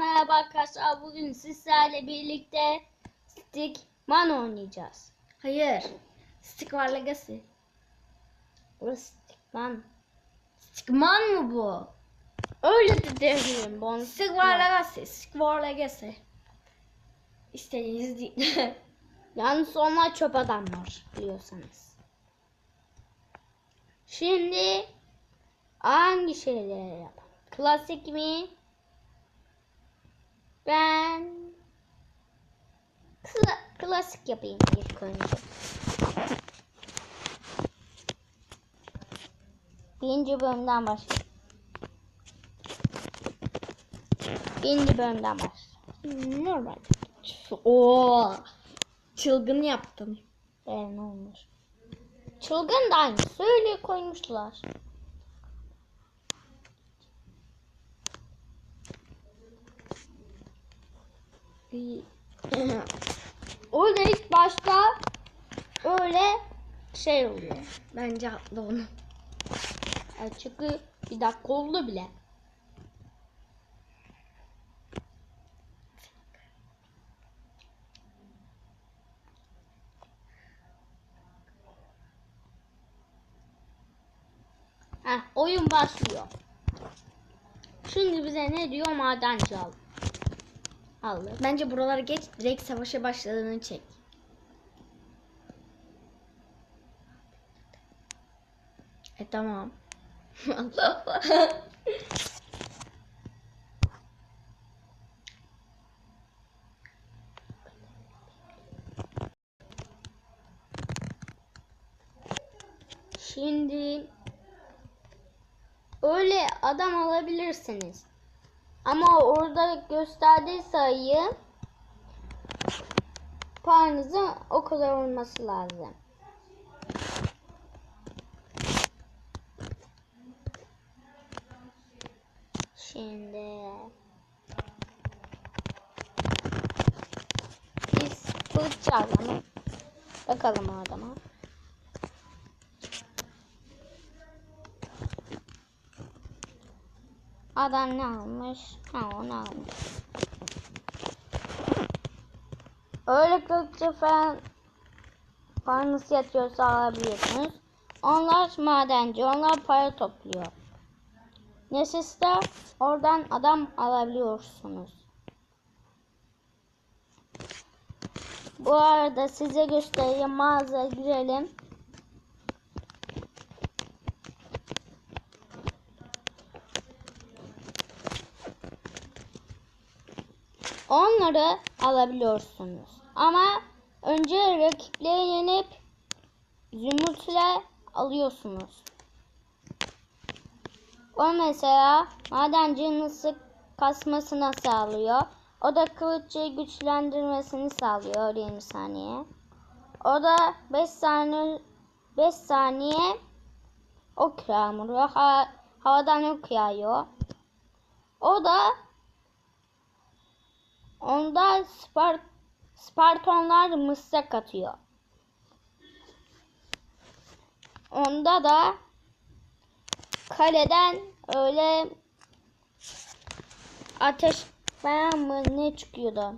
merhaba arkadaşlar. Bugün sizlerle birlikte Stickman oynayacağız. Hayır. Stick var Legacy. Burası Stickman. Stickman mı bu? Öyle de derim. Bon Stick var Legacy. Stick var Legacy. İstediğiniz değil. Yalnız onlar çöp adamlar biliyorsanız. Şimdi hangi şeyleri yapalım? Klasik mi? Ben Kla- klasik yapayım ilk önce. Birinci bölümden başlayalım. Birinci bölümden başlayalım. Normal. Oo. Çılgın yaptım. Ben olmuş. Çılgın da aynısı öyle koymuşlar. Orada ilk başta öyle şey oluyor. Bence atla onu. Yani çünkü bir dakika oldu bile. Heh, oyun başlıyor. Şimdi bize ne diyor madenci al. Aldı. Bence buralara geç direkt savaşa başladığını çek. E tamam. Allah Allah. Şimdi öyle adam alabilirsiniz. Ama orada gösterdiği sayı paranızın o kadar olması lazım. Şimdi biz kılıç alalım. Bakalım adama. Adam ne almış? Ha onu almış. Öyle kılıççı falan paranız yatıyorsa alabiliyorsunuz. Onlar madenci, onlar para topluyor. Nesiste oradan adam alabiliyorsunuz. Bu arada size göstereyim mağazaya girelim. Onları alabiliyorsunuz. Ama önce rakipleri yenip zümrütle alıyorsunuz. O mesela madencinin kasmasına sağlıyor. O da kılıççıyı güçlendirmesini sağlıyor 20 saniye. O da 5 saniye 5 saniye ok yağmuruyor. Ha, havadan ok yağıyor. O da onda Spart Spartonlar mısrak atıyor. Onda da kaleden öyle ateş falan mı ne çıkıyordu?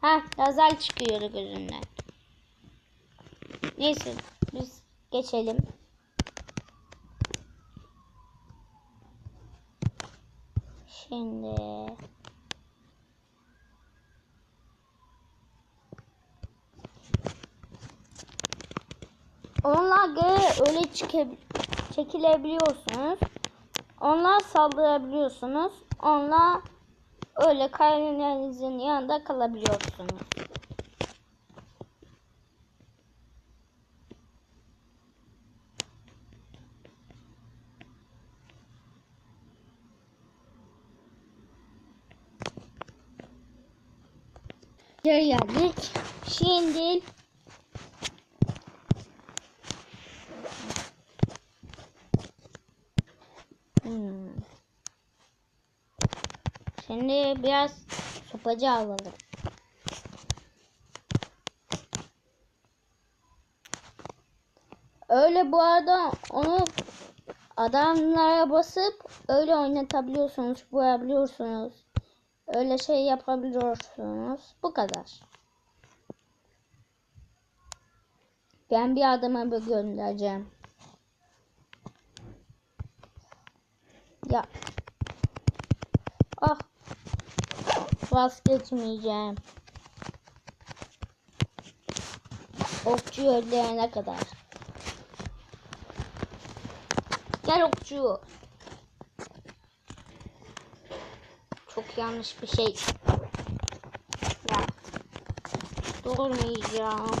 Ha lazer çıkıyordu gözünden. Neyse biz geçelim. Şimdi Göre öyle çekilebiliyorsunuz. Onlar saldırabiliyorsunuz. Onlar öyle kayanızın yanında kalabiliyorsunuz. Geri geldik. Şimdi Şimdi biraz sopacı alalım. Öyle bu arada onu adamlara basıp öyle oynatabiliyorsunuz, vurabiliyorsunuz. öyle şey yapabiliyorsunuz. Bu kadar. Ben bir adama bir göndereceğim. Ya. Ah. Vazgeçmeyeceğim. Okçu ölene kadar. Gel okçu. Çok yanlış bir şey. Ya. Durmayacağım.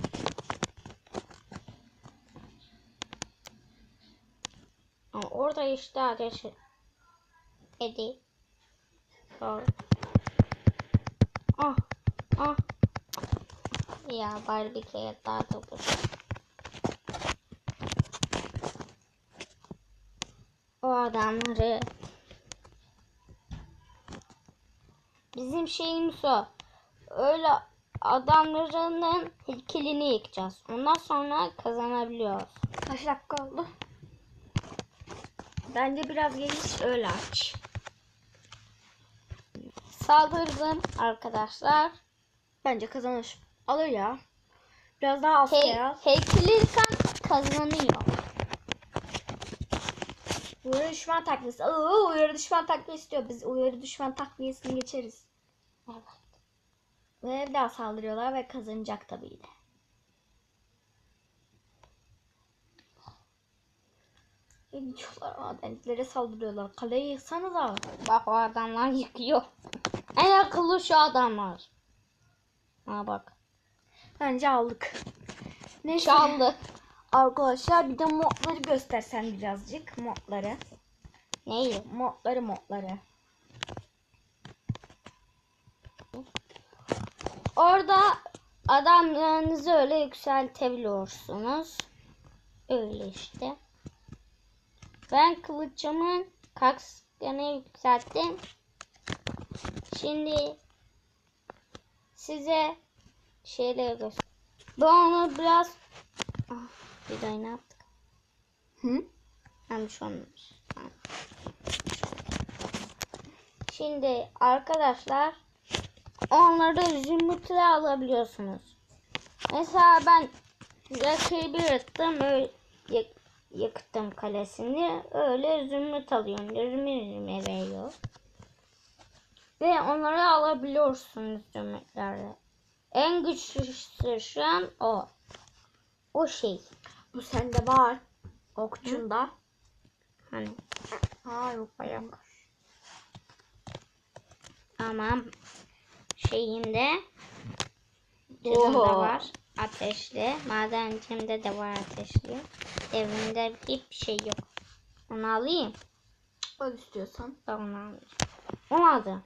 Ama orada işte ateş edi. Doğru. Ah. Ah. Ya bari bir kere daha da vur. O adamları Bizim şeyimiz o. Öyle adamlarının heykelini yıkacağız. Ondan sonra kazanabiliyoruz. Kaç dakika oldu? Bence biraz geniş öyle aç. Saldırdım arkadaşlar. Bence kazanır. Alır ya. Biraz daha az Hey, al. heykeli yıkan kazanıyor. Uyarı düşman takviyesi. Aa, uyarı düşman takviyesi istiyor. Biz uyarı düşman takviyesini geçeriz. Evet. Ve bir daha saldırıyorlar ve kazanacak tabii de. Ne diyorlar? Madenlilere saldırıyorlar. Kaleyi yıksanıza. Bak o adamlar yıkıyor. En akıllı şu adamlar. Ha bak. Bence aldık. Neyse. Çaldı. Arkadaşlar bir de modları göstersen birazcık. Modları. Neyi? Modları modları. Orada adamlarınızı öyle yükseltebiliyorsunuz. Öyle işte. Ben kılıcımın kaskını yükselttim. Şimdi size şeyleri göster. Ben onu biraz ah, bir daha ne yaptık? Hı? Olmamış. Ha. Şimdi arkadaşlar onları zümrütle alabiliyorsunuz. Mesela ben rakibi yıktım, öyle yıktım kalesini. Öyle zümrüt alıyorum. Yüzüme veriyor. Ve onları alabiliyorsunuz zümrütlerle. En güçlüsü şu an o. O şey. Bu sende var. Okçunda. Hani Ha yok bayağı. Tamam. Şeyinde Oho. var. Ateşli. Madencimde de var ateşli. Evimde hiçbir şey yok. Onu alayım. Al istiyorsan. Onu alayım. Onu aldım.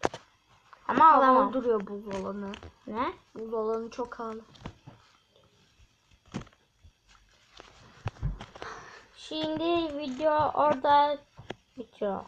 Ama Havalı duruyor buz alanı. Ne? Buz alanı çok havalı. Şimdi video orada bitiyor.